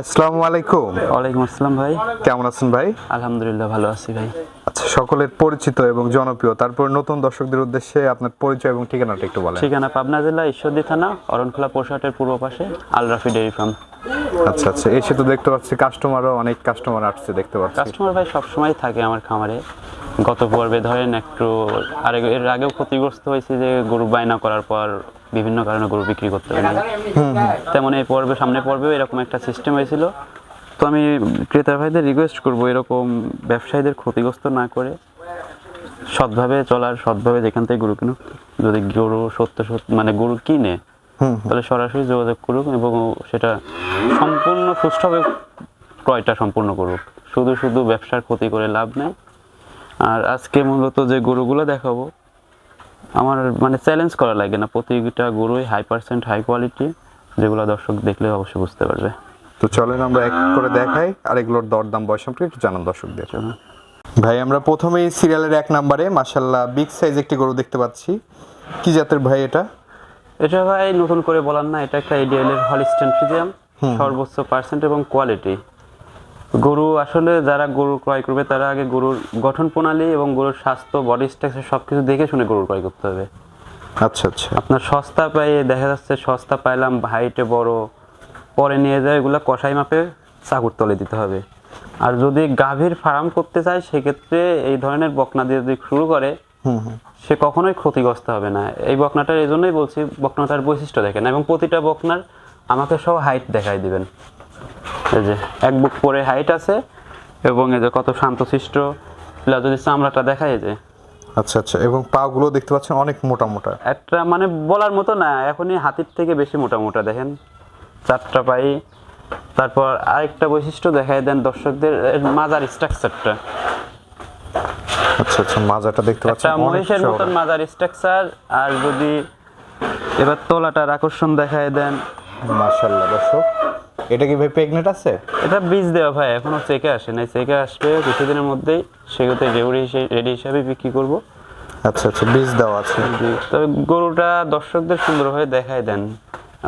আসসালামু আলাইকুম। ওয়ালাইকুম আসসালাম ভাই। কেমন আছেন ভাই? আলহামদুলিল্লাহ ভালো আছি ভাই। আচ্ছা সকলের পরিচিত এবং জনপ্রিয় তারপর নতুন দর্শকদের উদ্দেশ্যে আপনার পরিচয় এবং ঠিকানাটা একটু বলেন। ঠিকানা পাবনা জেলা ঈশ্বরদী থানা অরণখোলা পোশাটের পূর্ব পাশে আল রাফি ডেয়ারি ফার্ম। আচ্ছা আচ্ছা এসে তো দেখতে পাচ্ছি কাস্টমারও অনেক কাস্টমার আসছে দেখতে পাচ্ছি। কাস্টমার ভাই সবসময় থাকে আমার খামারে। গত পর্বে ধরেন একটু আর এর আগেও ক্ষতিগ্রস্ত হয়েছে যে গরু বায়না করার পর বিভিন্ন কারণে গরু বিক্রি করতে পারি তেমন এই পর্বে সামনে পর্বেও এরকম একটা সিস্টেম হয়েছিল। তো আমি ক্রেতা ভাইদের রিকোয়েস্ট করব এরকম ব্যবসায়ীদের ক্ষতিগ্রস্ত না করে সৎভাবে চলার সৎভাবে যেখান থেকে গরু কিনুক যদি গরু সত্য সত্য মানে গরু কিনে তাহলে সরাসরি যোগাযোগ করুক এবং সেটা সম্পূর্ণ সুষ্ঠুভাবে ক্রয়টা সম্পূর্ণ করুক। শুধু শুধু ব্যবসার ক্ষতি করে লাভ নেই। আর আজকে মূলত যে গরুগুলো দেখাবো আমার মানে চ্যালেঞ্জ করা লাগে না। প্রতিটা গরুই হাই পার্সেন্ট হাই কোয়ালিটি যেগুলো দর্শক দেখলে অবশ্যই বুঝতে পারবে। তো চলেন আমরা এক করে দেখাই আর এগুলোর দরদাম বয়স সম্পর্কে একটু জানান দর্শকদের। চলুন। ভাই আমরা প্রথমেই সিরিয়ালের এক নম্বরে মাশাল্লাহ বিগ সাইজ একটি গরু দেখতে পাচ্ছি। কি জাতের ভাই এটা? এটা ভাই নতুন করে বলার না এটা একটা এডিএল এর হলিস্টেন ফ্রিজিয়াম সর্বোচ্চ পার্সেন্ট এবং কোয়ালিটি গরু আসলে যারা গরু ক্রয় করবে তারা আগে গরুর গঠন প্রণালী এবং গরুর স্বাস্থ্য বডি স্ট্রাকচার সব কিছু দেখে শুনে গরু ক্রয় করতে হবে। আচ্ছা আচ্ছা। আপনার সস্তা পেয়ে দেখা যাচ্ছে সস্তা পাইলাম হাইটে বড় পরে নিয়ে যায় এগুলো কষাই মাপে চাকুর তলে দিতে হবে। আর যদি গাভীর ফার্ম করতে চায় সেক্ষেত্রে এই ধরনের বকনা দিয়ে যদি শুরু করে সে কখনোই ক্ষতিগ্রস্ত হবে না। এই বকনাটার এই জন্যই বলছি বকনাটার বৈশিষ্ট্য দেখেন এবং প্রতিটা বকনার আমাকে সব হাইট দেখাই দিবেন। এই যে এক বুক পরে হাইট আছে এবং এই যে কত শান্তশিষ্ট যদি চামড়াটা দেখায় এই যে। আচ্ছা আচ্ছা এবং পাগুলো দেখতে পাচ্ছেন অনেক মোটা মোটা। একটা মানে বলার মতো না এখনই হাতির থেকে বেশি মোটা মোটা দেখেন। চারটা পাই তারপর আরেকটা বৈশিষ্ট্য দেখাই দেন দর্শকদের মাজার স্ট্রাকচারটা আচ্ছা আচ্ছা মাজাটা দেখতে পাচ্ছেন অনেক মহিষের। মতন মাজার স্ট্রাকচার আর যদি এবার তোলাটার আকর্ষণ দেখায় দেন। মাশাল্লাহ দর্শক। এটা কি ভাই প্রেগনেন্ট আছে? এটা বীজ দেওয়া ভাই এখনও চেকে আসে নাই। চেকে আসবে কিছুদিনের মধ্যেই সেগুলোতে রেডি রেডি হিসাবে বিক্রি করব। আচ্ছা আচ্ছা বীজ দেওয়া আছে। তবে গরুটা দর্শকদের সুন্দরভাবে দেখায় দেন।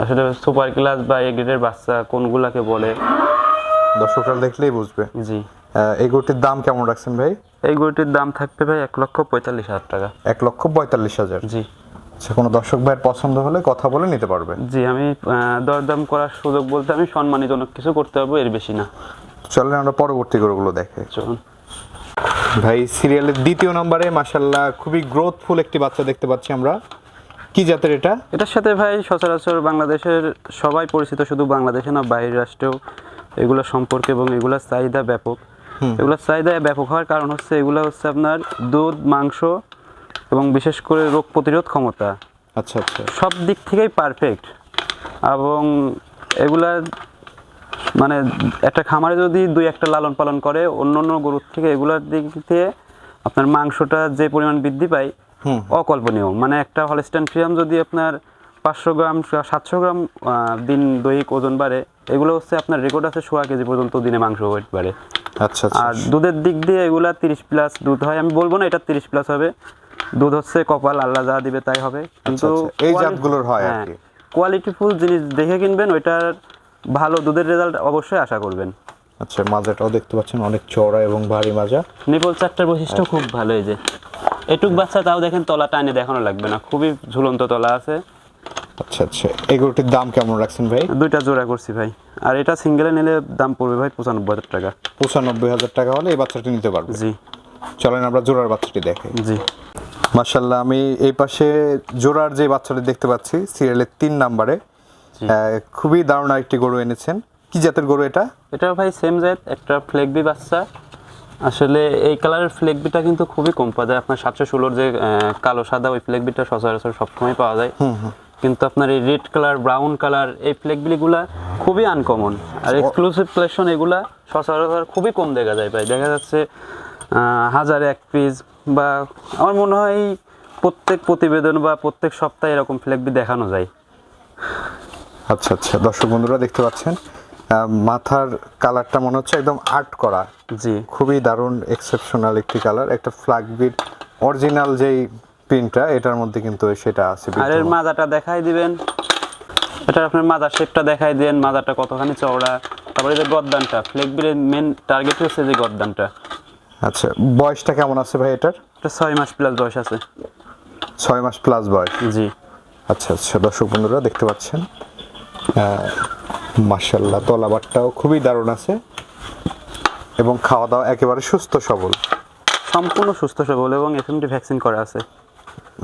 আসলে সুপার ক্লাস বা এ গ্রেডের বাচ্চা কোনগুলাকে বলে? দর্শকরা দেখলেই বুঝবে। জি। এই গরুটির দাম কেমন রাখছেন ভাই? এই গরুটির দাম থাকবে ভাই এক লক্ষ পঁয়তাল্লিশ হাজার টাকা। এক লক্ষ পঁয়তাল্লিশ হাজার। জি। আচ্ছা কোনো দর্শক ভাইয়ের পছন্দ হলে কথা বলে নিতে পারবে। জি আমি দরদাম করার সুযোগ বলতে আমি সম্মানীজনক কিছু করতে পারব এর বেশি না। চলেন আমরা পরবর্তী গরুগুলো দেখে। চলুন। ভাই সিরিয়ালের দ্বিতীয় নম্বরে মাশাল্লাহ খুবই গ্রোথফুল একটি বাচ্চা দেখতে পাচ্ছি আমরা। কি জাতের এটা? এটার সাথে ভাই সচরাচর বাংলাদেশের সবাই পরিচিত শুধু বাংলাদেশে না বাইরের রাষ্ট্রেও। এগুলো সম্পর্কে এবং এগুলোর চাহিদা ব্যাপক। এগুলোর চাহিদা ব্যাপক হওয়ার কারণ হচ্ছে এগুলো হচ্ছে আপনার দুধ মাংস এবং বিশেষ করে রোগ প্রতিরোধ ক্ষমতা। আচ্ছা আচ্ছা। সব দিক থেকেই পারফেক্ট এবং এগুলা মানে একটা খামারে যদি দুই একটা লালন পালন করে অন্য অন্য গরুর থেকে এগুলার দিক থেকে আপনার মাংসটা যে পরিমাণ বৃদ্ধি পায় অকল্পনীয়। মানে একটা হলস্টাইন ফ্রিয়াম যদি আপনার পাঁচশো গ্রাম সাতশো গ্রাম দিন দৈহিক ওজন বাড়ে এগুলো হচ্ছে আপনার রেকর্ড আছে সোয়া কেজি পর্যন্ত দিনে মাংস ওয়েট বাড়ে। আচ্ছা আচ্ছা। আর দুধের দিক দিয়ে এগুলা তিরিশ প্লাস দুধ হয় আমি বলব না এটা তিরিশ প্লাস হবে। দুধ হচ্ছে কপাল আল্লাহ যা দিবে তাই হবে। কিন্তু আচ্ছা, এই জাতগুলোর হয় আর কি। কোয়ালিটিফুল জিনিস দেখে কিনবেন ওইটার ভালো দুধের রেজাল্ট অবশ্যই আশা করবেন। আচ্ছা মাজাটাও দেখতে পাচ্ছেন অনেক চওড়া এবং ভারী মাজা। নিপল চারটার বৈশিষ্ট্য খুব ভালো এই যে। এটুক বাচ্চা তাও দেখেন তলা টানে দেখানো লাগবে না খুবই ঝুলন্ত তলা আছে। আচ্ছা আচ্ছা এই গরুটির দাম কেমন রাখছেন ভাই? দুইটা জোড়া করছি ভাই। আর এটা সিঙ্গেলে নিলে দাম পড়বে ভাই পঁচানব্বই হাজার টাকা। পঁচানব্বই হাজার টাকা হলে এই বাচ্চাটি নিতে পারবে। জি। চলেন আমরা জোড়ার বাচ্চাটি দেখে। জি। মার্শাল্লাহ আমি এই পাশে জোড়ার যে বাচ্চাটি দেখতে পাচ্ছি সিরিয়ালের তিন নাম্বারে খুবই দারুণ একটি গরু এনেছেন। কি জাতের গরু এটা? এটা ভাই সেম জাত একটা ফ্লেগবি বাচ্চা। আসলে এই কালারের ফ্লেগবিটা কিন্তু খুবই কম পাওয়া যায়। আপনার সাতশো ষোলোর যে কালো সাদা ওই ফ্লেগবিটা সচরাচর সবসময় পাওয়া যায়। কিন্তু আপনার এই রেড কালার ব্রাউন কালার এই ফ্লেগবিলিগুলা খুবই আনকমন আর এক্সক্লুসিভ কালেকশন এগুলা সচরাচর খুবই কম দেখা যায় ভাই। দেখা যাচ্ছে হাজারে এক পিস বা আমার মনে হয় প্রত্যেক প্রতিবেদন বা প্রত্যেক সপ্তাহে এরকম ফ্লেগবি দেখানো যায়। আচ্ছা আচ্ছা। দর্শক বন্ধুরা দেখতে পাচ্ছেন মাথার কালারটা মনে হচ্ছে একদম আর্ট করা। জি। খুবই দারুণ এক্সেপশনাল একটি কালার একটা ফ্ল্যাগ বিট অরিজিনাল যেই প্রিন্টটা এটার মধ্যে কিন্তু সেটা আছে আর এর মাজাটা দেখাই দিবেন। এটা আপনার মাজার শেপটা দেখাই দেন মাজারটা কতখানি চওড়া। তারপরে যে গদ্দানটা ফ্লেগবিলের মেন টার্গেট হচ্ছে যে গদ্দানটা আচ্ছা বয়সটা কেমন আছে ভাই এটার? এটা ছয় মাস প্লাস বয়স আছে। ছয় মাস প্লাস বয়স? জি। আচ্ছা আচ্ছা দর্শক বন্ধুরা দেখতে পাচ্ছেন? মার্শাল্লাহ তলাবারটাও খুবই দারুণ আছে এবং খাওয়া দাওয়া একেবারে সুস্থ সবল। সম্পূর্ণ সুস্থ সবল এবং এফএমডি ভ্যাকসিন করা আছে।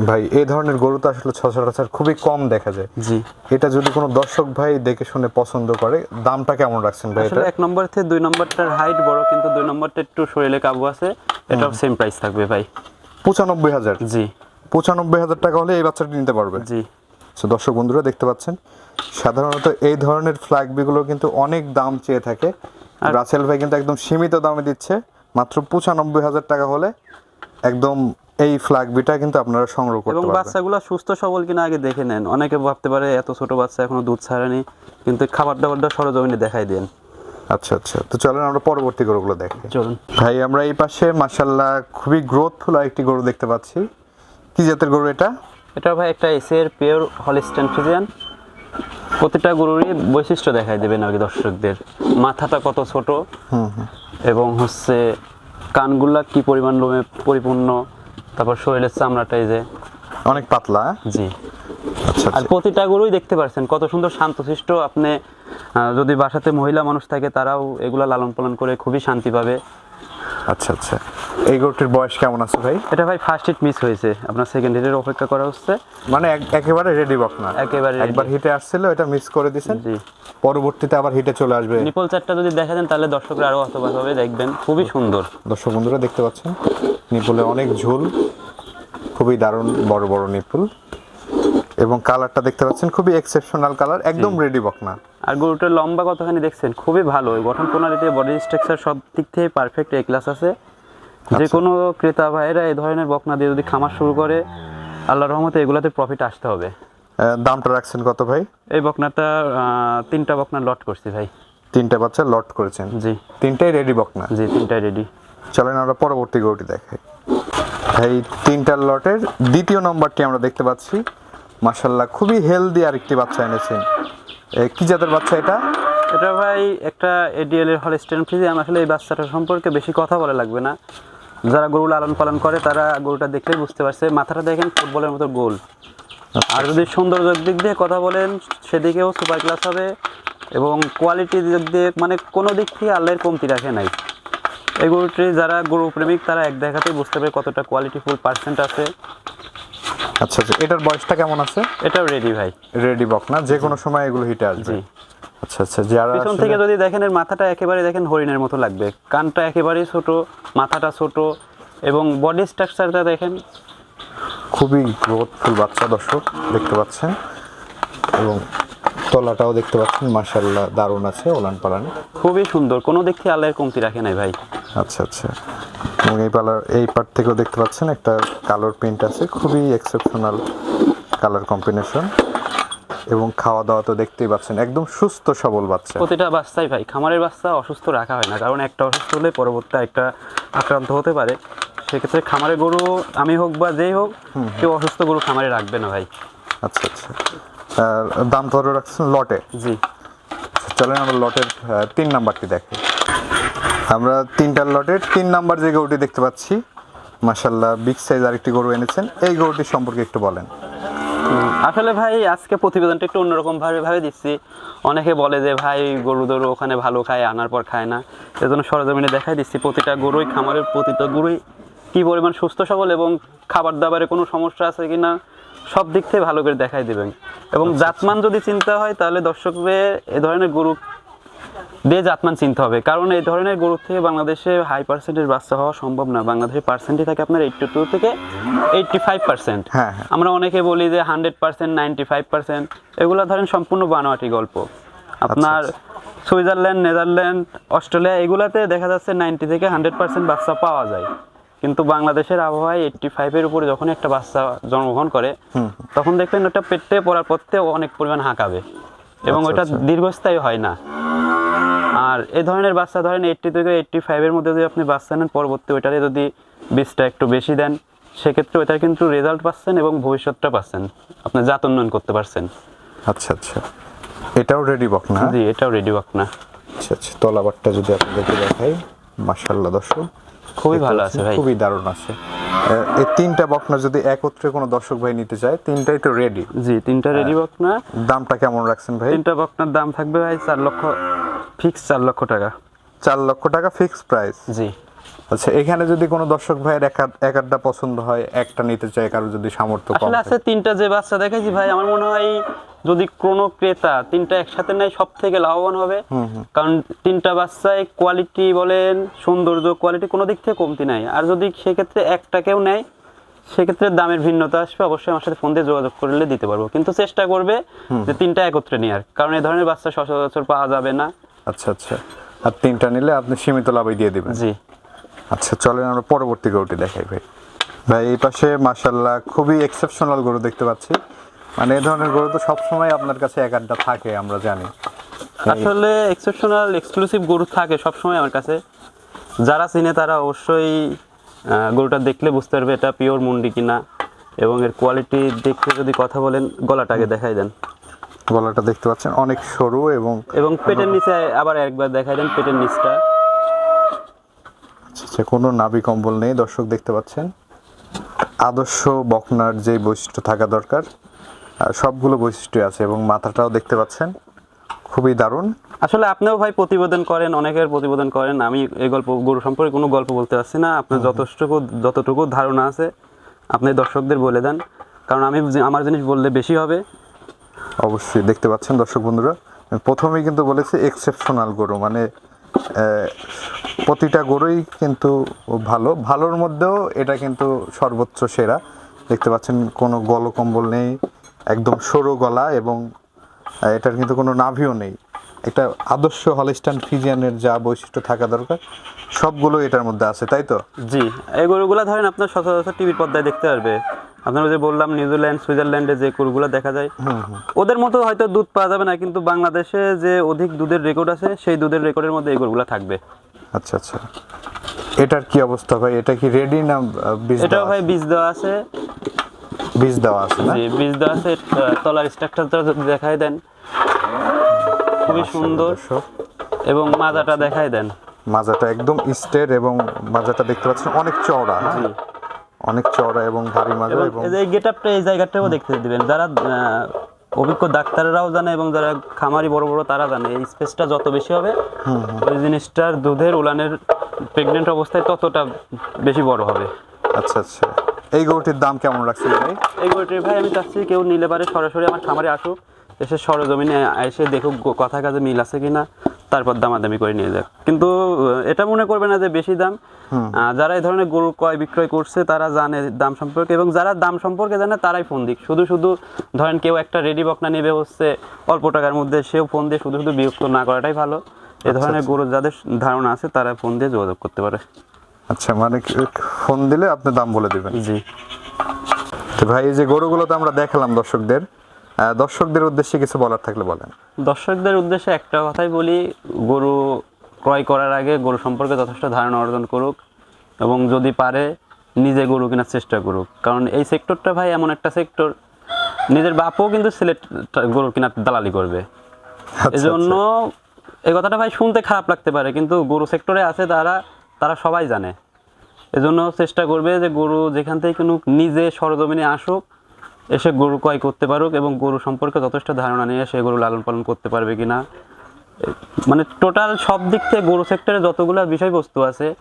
ভাই এই ধরনের গরু তো আসলে সচরাচর খুবই কম দেখা যায়। জি। এটা যদি কোনো দর্শক ভাই দেখে শুনে পছন্দ করে দামটা কেমন রাখছেন ভাই এটা? এক নম্বর থেকে দুই নম্বরটার হাইট বড় কিন্তু দুই নম্বরটা একটু শরীরে কাবু আছে এটাও সেম প্রাইস থাকবে ভাই। পঁচানব্বই হাজার? জি। পঁচানব্বই হাজার টাকা হলে এই বাচ্চাটা নিতে পারবে। জি। তো দর্শক বন্ধুরা দেখতে পাচ্ছেন সাধারণত এই ধরনের ফ্ল্যাগবিগুলো কিন্তু অনেক দাম চেয়ে থাকে। রাসেল ভাই কিন্তু একদম সীমিত দামে দিচ্ছে মাত্র পঁচানব্বই হাজার টাকা হলে একদম এই ফ্ল্যাগবিটা কিন্তু আপনারা সংগ্রহ করতে পারবেন। এবং বাচ্চাগুলো সুস্থ সবল কিনা আগে দেখে নেন। অনেকে ভাবতে পারে এত ছোট বাচ্চা এখনও দুধ ছাড়েনি কিন্তু খাবার দাবারটা সরজমিনে দেখাই দেন। আচ্ছা আচ্ছা। তো চলেন আমরা পরবর্তী গরুগুলো দেখি। চলুন। ভাই আমরা এই পাশে মাসাল্লাহ খুবই গ্রোথফুল একটি গরু দেখতে পাচ্ছি। কি জাতের গরু এটা? এটা ভাই একটা এসের পিওর হলিস্টেন ফিজিয়ান প্রতিটা গরুরই বৈশিষ্ট্য দেখাই দেবেন আগে দর্শকদের। মাথাটা কত ছোট এবং হচ্ছে কানগুলা কি পরিমাণ লোমে পরিপূর্ণ তারপর শরীরের চামড়াটা এই যে। অনেক পাতলা হ্যাঁ? জি। আচ্ছা আর আচ্ছা প্রতিটা গরুই দেখতে পাচ্ছেন কত সুন্দর শান্তশিষ্ট। আপনি যদি বাসাতে মহিলা মানুষ থাকে তারাও এগুলা লালন পালন করে খুবই শান্তি পাবে। আচ্ছা আচ্ছা। এই গরুটির বয়স কেমন আছে ভাই? এটা ভাই ফার্স্ট হিট মিস হয়েছে। আপনার সেকেন্ড হিটের অপেক্ষা করা হচ্ছে। মানে একেবারে রেডি বক না? একেবারে একবার হিটে আসছিল এটা মিস করে দিছেন? জি। পরবর্তীতে আবার হিটে চলে আসবে। নিপল চারটা যদি দেখা দেন তাহলে দর্শকরা আরও অতভাবে দেখবেন। খুবই সুন্দর। দর্শক বন্ধুরা দেখতে পাচ্ছেন? নিপুলে অনেক ঝুল। খুবই দারুণ বড় বড় নিপুল এবং কালারটা দেখতে পাচ্ছেন খুবই এক্সেপশনাল কালার একদম রেডি বক না। আর গরুটার লম্বা কতখানি দেখছেন? খুবই ভালো। গঠন প্রণালীতে বডি স্ট্রাকচার সব দিক থেকে পারফেক্ট এ ক্লাস আছে। যে কোনো ক্রেতা ভাইয়েরা এই ধরনের বকনা দিয়ে যদি খামার শুরু করে আল্লাহ রহমতে এগুলাতে প্রফিট আসতে হবে। দামটা রাখছেন কত ভাই? এই বকনাটা তিনটা বকনা লট করছি ভাই। তিনটা বাচ্চা লট করেছেন? জি। তিনটাই রেডি বকনা? জি তিনটাই রেডি চলেন আমরা পরবর্তী গরুটি দেখাই। ভাই তিনটার লটের দ্বিতীয় নম্বরটি আমরা দেখতে পাচ্ছি। মাসাল্লাহ খুবই হেলদি আরেকটি বাচ্চা এনেছেন। কি জাতের বাচ্চা এটা? এটা ভাই একটা এডিএল এর হলস্টেন ফ্রিজিয়ান আসলে এই বাচ্চাটা সম্পর্কে বেশি কথা বলা লাগবে না। যারা গরু লালন পালন করে তারা গরুটা দেখলেই বুঝতে পারছে মাথাটা দেখেন ফুটবলের মতো গোল। আর যদি সৌন্দর্যের দিক দিয়ে কথা বলেন সেদিকেও সুপার ক্লাস হবে এবং কোয়ালিটি দিক দিয়ে মানে কোনো দিক থেকে আল্লাহের কমতি রাখে নাই। এই গরুটি যারা গরু প্রেমিক তারা এক দেখাতেই বুঝতে পারে কতটা কোয়ালিটিফুল পার্সেন্ট আছে। আচ্ছা আচ্ছা এটার বয়সটা কেমন আছে? এটাও রেডি ভাই। রেডি বক না? যে কোনো সময় এগুলো হিটে আসবে। জি। আচ্ছা আচ্ছা যারা পিছন থেকে যদি দেখেন এর মাথাটা একেবারে দেখেন হরিণের মতো লাগবে। কানটা একেবারেই ছোট মাথাটা ছোট এবং বডি স্ট্রাকচারটা দেখেন। খুবই গ্রোথফুল বাচ্চা দর্শক দেখতে পাচ্ছেন। এবং তলাটাও দেখতে পাচ্ছেন মার্শাল্লাহ দারুণ আছে ওলান পালান। খুবই সুন্দর কোনো দিক থেকে আল্লাহর কমতি রাখে নাই ভাই। আচ্ছা আচ্ছা। এবং এই পালার এই পার্ট থেকেও দেখতে পাচ্ছেন একটা কালার প্রিন্ট আছে খুবই এক্সেপশনাল কালার কম্বিনেশন এবং খাওয়া দাওয়া তো দেখতেই পাচ্ছেন একদম সুস্থ সবল বাচ্চা। প্রতিটা বাচ্চাই ভাই খামারের বাচ্চা অসুস্থ রাখা হয় না কারণ একটা অসুস্থ হলে পরবর্তী একটা আক্রান্ত হতে পারে। সেক্ষেত্রে খামারের গরু আমি হোক বা যেই হোক কেউ অসুস্থ গরু খামারে রাখবে না ভাই। আচ্ছা আচ্ছা। দাম ধরে রাখছেন লটে? জি। চলেন আমরা লটের তিন নাম্বারটি দেখি। আমরা তিনটার লটের তিন নাম্বার যে গরুটি দেখতে পাচ্ছি মাসাল্লাহ বিগ সাইজ আরেকটি গরু এনেছেন এই গরুটির সম্পর্কে একটু বলেন। আসলে ভাই আজকে প্রতিবেদনটা একটু অন্যরকম ভাবে ভাবে দিচ্ছি। অনেকে বলে যে ভাই গরু দরু ওখানে ভালো খায় আনার পর খায় না। এজন্য সরজমিনে দেখাই দিচ্ছি প্রতিটা গরুই খামারের প্রতিটা গরুই কি পরিমাণ সুস্থ সবল এবং খাবার দাবারে কোনো সমস্যা আছে কিনা সব দিক থেকে ভালো করে দেখাই দেবেন। এবং জাতমান যদি চিন্তা হয় তাহলে দর্শকদের এ ধরনের গরু দিয়ে জাতমান চিনতে হবে। কারণ এই ধরনের গরু থেকে বাংলাদেশে হাই পার্সেন্টের বাচ্চা হওয়া সম্ভব না। বাংলাদেশের পার্সেন্টই থাকে আপনার এইটটি টু থেকে এইটটি ফাইভ পার্সেন্ট হ্যাঁ, হ্যাঁ। আমরা অনেকে বলি যে hundred percent ninety five percent এগুলো ধরেন সম্পূর্ণ বানোয়াটি গল্প। আপনার সুইজারল্যান্ড নেদারল্যান্ড অস্ট্রেলিয়া এগুলাতে দেখা যাচ্ছে নাইনটি থেকে হান্ড্রেড পার্সেন্ট বাচ্চা পাওয়া যায়। কিন্তু বাংলাদেশের আবহাওয়ায় এইটটি ফাইভের উপরে যখন একটা বাচ্চা জন্মগ্রহণ করে তখন দেখবেন ওটা পেটে পড়ার পথে অনেক পরিমাণ হাঁকাবে এবং আচ্ছা, ওটা আচ্ছা। দীর্ঘস্থায়ী হয় না। আর এ ধরনের বাচ্চা ধরেন এইটটি থেকে এইটটি ফাইভের মধ্যে যদি আপনি বাচ্চা নেন পরবর্তী ওইটারে যদি বীজটা একটু বেশি দেন সেক্ষেত্রে ওইটার কিন্তু রেজাল্ট পাচ্ছেন এবং ভবিষ্যৎটা পাচ্ছেন। আপনি জাত উন্নয়ন করতে পারছেন। আচ্ছা আচ্ছা। এটাও রেডি বক না? জি এটাও রেডি ওয়াক না। আচ্ছা আচ্ছা। তলাবারটা যদি আপনাদেরকে দেখাই মাশাল্লাহ দর্শক। খুবই ভালো আছে ভাই। খুবই দারুণ আছে। এই তিনটা বকনা যদি একত্রে কোনো দর্শক ভাই নিতে চায় তিনটাই তো রেডি জি তিনটা রেডি বকনা। দামটা কেমন রাখছেন ভাই? তিনটা বকনার দাম থাকবে ভাই চার লক্ষ ফিক্স চার লক্ষ টাকা। চার লক্ষ টাকা ফিক্স প্রাইস জি। আচ্ছা এখানে যদি কোনো দর্শক ভাইয়ের এক আধ- এক আধটা পছন্দ হয় একটা নিতে চায় কারও যদি সামর্থ্য কম আছে তিনটা যে বাচ্চা দেখেছি ভাই আমার মনে হয় যদি কোনো ক্রেতা তিনটা একসাথে নেয় সব থেকে লাভবান হবে। কারণ তিনটা বাচ্চায় কোয়ালিটি বলেন সৌন্দর্য কোয়ালিটি কোনো দিক থেকে কমতি নাই। আর যদি সেক্ষেত্রে একটা কেউ নেয় সেক্ষেত্রে দামের ভিন্নতা আসবে। অবশ্যই আমার সাথে ফোন দিয়ে যোগাযোগ করলে দিতে পারব। কিন্তু চেষ্টা করবে যে তিনটা একত্রে নেওয়ার কারণ এই ধরনের বাচ্চা সচরাচর পাওয়া যাবে না। আচ্ছা আচ্ছা। আর তিনটা নিলে আপনি সীমিত লাভই দিয়ে দেবেন। জি। আচ্ছা চলেন আমরা পরবর্তী গরুটি দেখাই ভাই। ভাই এই পাশে মাশাল্লাহ খুবই এক্সেপশনাল গরু দেখতে পাচ্ছি। মানে এই ধরনের গরু তো সবসময় আপনার কাছে এক আধটা থাকে আমরা জানি। আসলে এক্সেপশনাল এক্সক্লুসিভ গরু থাকে সবসময় আমার কাছে। যারা চিনে তারা অবশ্যই গরুটা দেখলে বুঝতে পারবে এটা পিওর মুন্ডি কিনা এবং এর কোয়ালিটি দেখতে যদি কথা বলেন গলাটাকে দেখাই দেন। গলাটা দেখতে পাচ্ছেন অনেক সরু এবং এবং পেটের নিচে আবার একবার দেখাই দেন পেটের নিচটা। আচ্ছা, আচ্ছা, কোনো নাভি কম্বল নেই দর্শক দেখতে পাচ্ছেন। আদর্শ বকনার যে বৈশিষ্ট্য থাকা দরকার সবগুলো বৈশিষ্ট্য আছে এবং মাথাটাও দেখতে পাচ্ছেন খুবই দারুণ। আসলে আপনিও ভাই প্রতিবেদন করেন অনেকের প্রতিবেদন করেন আমি এই গল্প গরু সম্পর্কে কোনো গল্প বলতে পারছি না আপনার যথেষ্টটুকু যতটুকু ধারণা আছে আপনি দর্শকদের বলে দেন কারণ আমি আমার জিনিস বললে বেশি হবে। অবশ্যই দেখতে পাচ্ছেন দর্শক বন্ধুরা প্রথমেই কিন্তু বলেছি এক্সেপশনাল গরু মানে প্রতিটা গরুই কিন্তু ভালো ভালোর মধ্যেও এটা কিন্তু সর্বোচ্চ সেরা। দেখতে পাচ্ছেন কোনো গলকম্বল নেই একদম সরু গলা এবং এটার কিন্তু কোনো নাভিও নেই। একটা আদর্শ হলিস্টান ফিজিয়ানের যা বৈশিষ্ট্য থাকা দরকার সবগুলো এটার মধ্যে আছে তাই তো? জি এই গরুগুলো ধরেন আপনার সচরাচর টিভির পর্দায় দেখতে পারবে। আপনারা যে বললাম নিউজিল্যান্ড সুইজারল্যান্ডে যে গরুগুলো দেখা যায় ওদের মতো হয়তো দুধ পাওয়া যাবে না কিন্তু বাংলাদেশে যে অধিক দুধের রেকর্ড আছে সেই দুধের রেকর্ডের মধ্যে এই গরুগুলো থাকবে। আচ্ছা আচ্ছা। এটার কি অবস্থা ভাই? এটা কি রেডি না বীজ দেওয়া ভাই বীজ দেওয়া আছে। বীজ দেওয়া আছে জি বীজ দেওয়া আছে। তলার স্ট্রাকচারটা যদি দেখাই দেন খুবই সুন্দর। এবং মাজাটা দেখাই দেন। মাজাটা একদম স্টের এবং মাজাটা দেখতে পাচ্ছেন অনেক চওড়া হ্যাঁ? জি। অনেক চওড়া এবং ভারী মাজা এবং এই যে গেট এই জায়গাটাও দেখতে দিবেন। যারা অভিজ্ঞ ডাক্তাররাও জানে এবং যারা খামারি বড় বড় তারা জানে। এই স্পেসটা যত বেশি হবে ওই জিনিসটার দুধের উলানের প্রেগনেন্ট অবস্থায় ততটা বেশি বড় হবে। আচ্ছা আচ্ছা। এই গরুটির দাম কেমন রাখছেন ভাই? এই গরুটির ভাই আমি চাচ্ছি কেউ নিলে পারে সরাসরি আমার খামারে আসুক এসে সরজমিনে এসে দেখুক কথা কাজে মিল আছে কিনা তারপর দামাদামি করে নিয়ে যাক। কিন্তু এটা মনে করবে না যে বেশি দাম। যারা এই ধরনের গরু ক্রয় বিক্রয় করছে তারা জানে দাম সম্পর্কে এবং যারা দাম সম্পর্কে জানে তারাই ফোন দিক। শুধু শুধু ধরেন কেউ একটা রেডি বকনা নেবে হচ্ছে অল্প টাকার মধ্যে সেও ফোন দিয়ে শুধু শুধু বিরক্ত না করাটাই ভালো। এই ধরনের গরু যাদের ধারণা আছে তারা ফোন দিয়ে যোগাযোগ করতে পারে। আচ্ছা মানে ফোন দিলে আপনি দাম বলে দিবেন? জি। তো ভাই এই যে গরুগুলো তো আমরা দেখালাম দর্শকদের দর্শকদের উদ্দেশ্যে কিছু বলার থাকলে বলেন। দর্শকদের উদ্দেশ্যে একটা কথাই বলি গরু ক্রয় করার আগে গরু সম্পর্কে যথেষ্ট ধারণা অর্জন করুক এবং যদি পারে নিজে গরু কেনার চেষ্টা করুক। কারণ এই সেক্টরটা ভাই এমন একটা সেক্টর নিজের বাপও কিন্তু সিলেট গরু কেনার দালালি করবে। আচ্ছা, এজন্য এই কথাটা ভাই শুনতে খারাপ লাগতে পারে কিন্তু গরু সেক্টরে আছে তারা তারা সবাই জানে। এজন্য চেষ্টা করবে যে গরু যেখান থেকে কিনুক নিজে সরজমিনে আসুক এসে গরু ক্রয় করতে পারুক এবং গরু সম্পর্কে যথেষ্ট ধারণা নিয়ে সে গরু লালন পালন করতে পারবে কিনা। এ- মানে টোটাল সব দিক থেকে গরু সেক্টরে যতগুলো বিষয়বস্তু আছে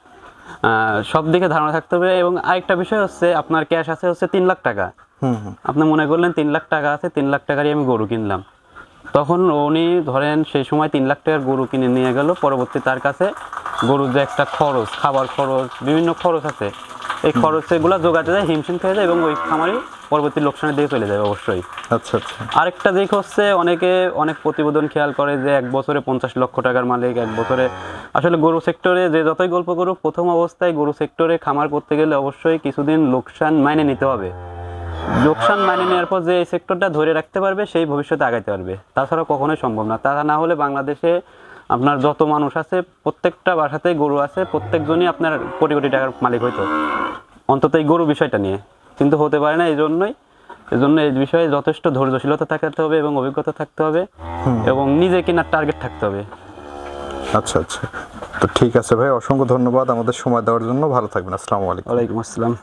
সব দিকে ধারণা থাকতে হবে এবং আরেকটা বিষয় হচ্ছে আপনার ক্যাশ আছে হচ্ছে তিন লাখ টাকা। আপনি মনে করলেন তিন লাখ টাকা আছে তিন লাখ টাকারই আমি গরু কিনলাম। তখন উনি ধরেন সেই সময় তিন লাখ টাকার গরু কিনে নিয়ে গেল পরবর্তী তার কাছে গরুর যে একটা খরচ খাবার খরচ বিভিন্ন খরচ আছে। এই খরচ এগুলো জোগাতে যায় হিমশিম খেয়ে যায় এবং ওই খামারই পরবর্তী লোকসানের দিকে চলে যাবে অবশ্যই। আচ্ছা আচ্ছা। আরেকটা দিক হচ্ছে অনেকে অনেক প্রতিবেদন খেয়াল করে যে এক বছরে পঞ্চাশ লক্ষ টাকার মালিক এক বছরে আসলে গরু সেক্টরে যে যতই গল্প করুক প্রথম অবস্থায় গরু সেক্টরে খামার করতে গেলে অবশ্যই কিছুদিন লোকসান মাইনে নিতে হবে। লোকসান মাইনে নেওয়ার পর যে এই সেক্টরটা ধরে রাখতে পারবে সেই ভবিষ্যতে আগাইতে পারবে। তাছাড়া কখনোই সম্ভব না। তা না হলে বাংলাদেশে আপনার যত মানুষ আছে প্রত্যেকটা বাসাতেই গরু আছে প্রত্যেকজনই আপনার কোটি কোটি টাকার মালিক হইতো অন্তত এই গরু বিষয়টা নিয়ে। কিন্তু হতে পারে না এই জন্যই এই জন্য এই বিষয়ে যথেষ্ট ধৈর্যশীলতা থাকতে হবে এবং অভিজ্ঞতা থাকতে হবে এবং নিজে কেনার টার্গেট থাকতে হবে। আচ্ছা আচ্ছা। তো ঠিক আছে ভাই অসংখ্য ধন্যবাদ আমাদের সময় দেওয়ার জন্য। ভালো থাকবেন আসসালামু আলাইকুম। ওয়ালাইকুম আসসালাম।